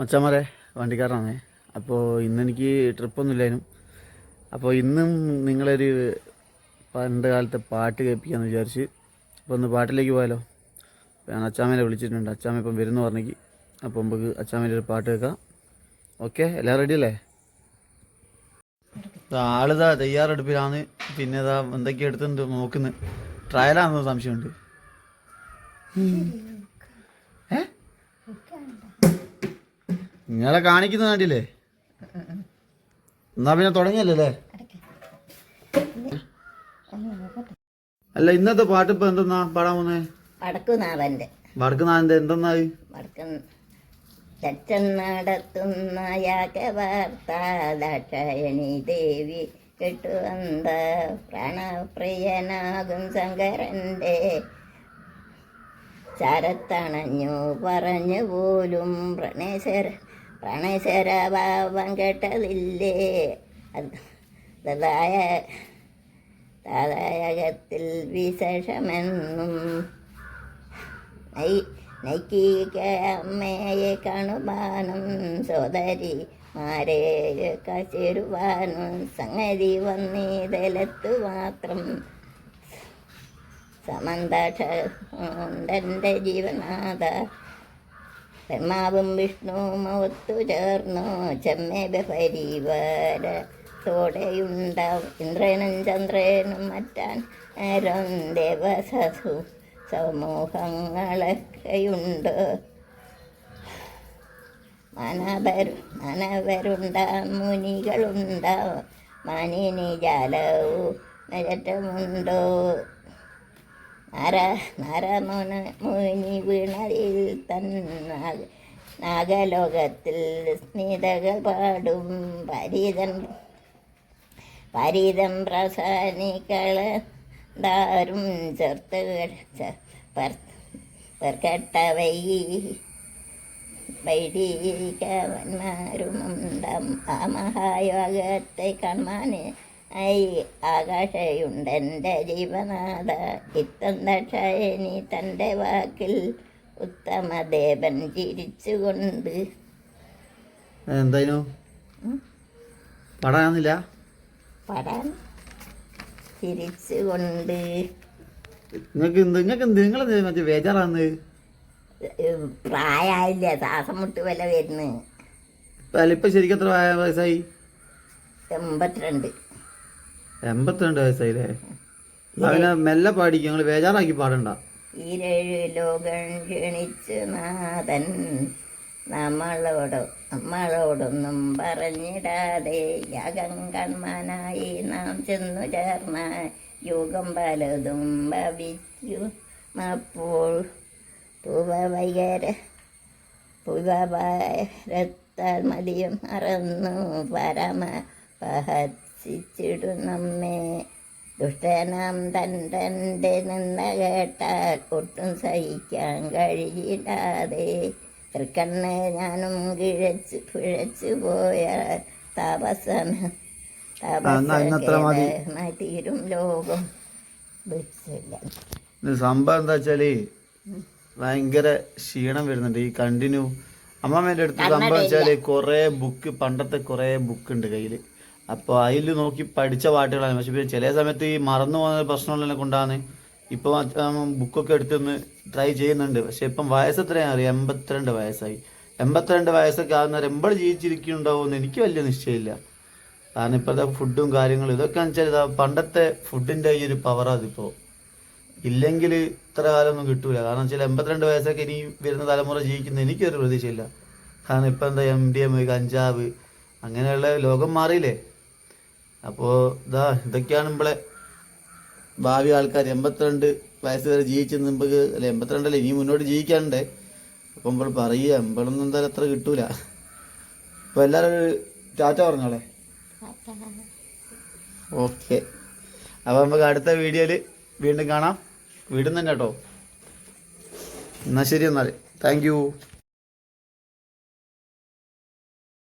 മച്ചന്മാരെ വണ്ടിക്കാരനാണേ. അപ്പോൾ ഇന്നെനിക്ക് ട്രിപ്പൊന്നും ഇല്ലായിരുന്നു അപ്പോൾ ഇന്നും നിങ്ങളൊരു പണ്ട് കാലത്തെ പാട്ട് കേൾപ്പിക്കാമെന്ന് വിചാരിച്ച് അപ്പോൾ ഒന്ന് പാട്ടിലേക്ക് പോയാലോ? അപ്പോൾ ഞാൻ അച്ചാമ്മേനെ വിളിച്ചിട്ടുണ്ട്. അച്ചാമ്മ ഇപ്പം വരുന്നു പറഞ്ഞെങ്കിൽ അപ്പോൾ നമുക്ക് അച്ചാമ്മേന്റെ ഒരു പാട്ട് കേൾക്കാം. ഓക്കെ എല്ലാം റെഡി അല്ലേ? ആളിതാ തയ്യാറെടുപ്പിലാണ്. പിന്നെ ഇതാ എന്തൊക്കെ എടുത്തിട്ടുണ്ട് നോക്കുന്നു. ട്രയലാണെന്ന് സംശയമുണ്ട്? നിങ്ങളെ കാണിക്കുന്ന കണ്ടില്ലേ? എന്നാ പിന്നെ തുടങ്ങിയല്ലേ അല്ല? ഇന്നത്തെ പാട്ട് ഇപ്പൊ എന്തെന്നാ പാടാൻ പോന്നേ? വടക്കുനാഥന്റെ. വടക്കുനാഥന്റെ എന്തെന്നാ ഇത്? വടക്കൻ ചച്ചൻ നടത്തുന്ന യാഗവാർത്ത ദാക്ഷായണി ദേവി കെട്ടുവന്ത പ്രാണപ്രിയനാകും ശങ്കരന്റെ. ചരത്തണഞ്ഞു പറഞ്ഞു പോലും പ്രണേശ്വര പ്രണേശ്വര ഭാവം കേട്ടതില്ലേ? അത് അതായ താതായകത്തിൽ വിശേഷമെന്നും നൈ നൈക്കിക അമ്മയെ കാണുവാനും സോദരി മാരെ കശരുവാനും സംഗതി വന്നീതലത്ത് മാത്രം സമന്താക്ഷന്റെ ജീവനാഥ ബ്രഹ്മാവും വിഷ്ണുവും ഒത്തു ചേർന്നു. ചെമ്മേബ പരിവാര തോടെയുണ്ടാവും ഇന്ദ്രനും ചന്ദ്രനും മറ്റാൻ നേരം ദേവസു സമൂഹങ്ങളൊക്കെയുണ്ട്. മനവരു മനവരുണ്ടാം മുനികളുണ്ടാവും. മനിനി ജാലവും നരറ്റമുണ്ടോ നര നരമുന മുനി വീണതിൽ തന്നാൽ നാഗലോകത്തിൽ സ്മിതകൾ പാടും. പരിതൻ പരിതം പ്രസാനികള ദാരും ചേർത്ത് പെർക്കട്ടവൈ വൈദികവന്മാരുമുണ്ടാം. ആ മഹായോഗത്തെ കാണാന് ഐ ആകാശയുണ്ടെന്റെ ജീവനാഥ. ഇത്തം ദക്ഷയനി തന്റെ വാക്കിൽ ഉത്തമദേവൻ ചിരിച്ചുകൊണ്ട്. എന്തായാലും പാടാനില്ല പടാൻ ചിരിച്ചുകൊണ്ട്. നിങ്ങൾക്ക് നിങ്ങൾക്ക് നിങ്ങൾ മറ്റേ ബേജാറാന്ന് പ്രായമായില്ല ശ്വാസം മുട്ട് വില വരുന്നു. ഇപ്പം ശരിക്കും എത്ര വയ- വയസ്സായി? എൺപത്തിരണ്ട്. എൺപത്തിരണ്ട് വയസ്സായില്ലേ? അവനെ മെല്ലെ പാടിക്കും? നിങ്ങൾ ബേജാറാക്കി പാടണ്ട. ഈരേഴ് ലോകം ക്ഷണിച്ചു നാഥൻ നമ്മളോട് നമ്മളോടൊന്നും പറഞ്ഞിടാതെ യാഗം കൺമാനായി നാം ചെന്നു ചേർന്ന യുഗം പലതും ഭവിച്ചു അപ്പോൾ പുവവൈകര പുവരത്താൽ മതിയും മറന്നു പരമ പഹസിച്ചിടു നമ്മെ ദുഷ്ടനാം തൻ തന്റെ നിന്ന കേട്ടാൽ ഒട്ടും സഹിക്കാൻ കഴിയില്ലാതെ തൃക്കണ്ണെ ഞാനും കിഴച്ച് പിഴച്ചു പോയ താപസന തീരും ലോകം സംഭവം എന്താ വെച്ചാൽ ഭയങ്കര ക്ഷീണം വരുന്നുണ്ട്. ഈ കണ്ടിന്യൂ അമ്മമ്മേന്റെ അടുത്ത് സംഭവം വെച്ചാൽ കൊറേ ബുക്ക് പണ്ടത്തെ കൊറേ ബുക്ക് ഉണ്ട് കയ്യിൽ. അപ്പൊ അതിൽ നോക്കി പഠിച്ച പാട്ടുകളാണ്. പക്ഷെ പിന്നെ ചില സമയത്ത് ഈ മറന്നു പോകുന്ന പ്രശ്നങ്ങളെ കൊണ്ടാണ് ഇപ്പൊ ബുക്കൊക്കെ എടുത്തൊന്ന് ട്രൈ ചെയ്യുന്നുണ്ട്. പക്ഷെ ഇപ്പം വയസ്സ് എത്രയാ അറിയാം എൺപത്തിരണ്ട് വയസ്സായി. എൺപത്തിരണ്ട് വയസ്സൊക്കെ ആകുന്നവർ ജീവിച്ചിരിക്കുന്നുണ്ടാവും ജീവിച്ചിരിക്കുന്നുണ്ടാവുമെന്ന് എനിക്ക് വലിയ നിശ്ചയമില്ല. കാരണം ഇപ്പോഴത്തെ ഫുഡും കാര്യങ്ങളും ഇതൊക്കെ വെച്ചാൽ പണ്ടത്തെ ഫുഡിന്റെ ഈ ഒരു പവറാ ഇപ്പോ ഇല്ലെങ്കിൽ ഇത്ര കാലമൊന്നും കിട്ടൂല. കാരണം വെച്ചാൽ എൺപത്തിരണ്ട് വയസ്സൊക്കെ ഇനി വരുന്ന തലമുറ ജീവിക്കുന്ന എനിക്കൊരു പ്രതീക്ഷയില്ല. കാരണം ഇപ്പം എന്താ എം ഡി എം കഞ്ചാവ് അങ്ങനെയുള്ള ലോകം മാറിയില്ലേ? അപ്പോൾ ഇതാ ഇതൊക്കെയാണ് നമ്മളെ ഭാവി ആൾക്കാർ എൺപത്തിരണ്ട് വയസ്സ് വരെ ജീവിച്ച് നമുക്ക് അല്ല എൺപത്തിരണ്ടല്ല ഇനി മുന്നോട്ട് ജീവിക്കാനുണ്ട്. അപ്പം നമ്മൾ പറയുക എമ്പളൊന്നും എന്തായാലും അത്ര കിട്ടൂല. അപ്പോൾ എല്ലാവരും ഒരു ടാറ്റ പറഞ്ഞോളെ. ഓക്കെ. അപ്പോൾ നമുക്ക് അടുത്ത വീഡിയോയിൽ വീണ്ടും കാണാം. വീണ്ടും തന്നെ കേട്ടോ. എന്നാൽ ശരി എന്നാൽ താങ്ക്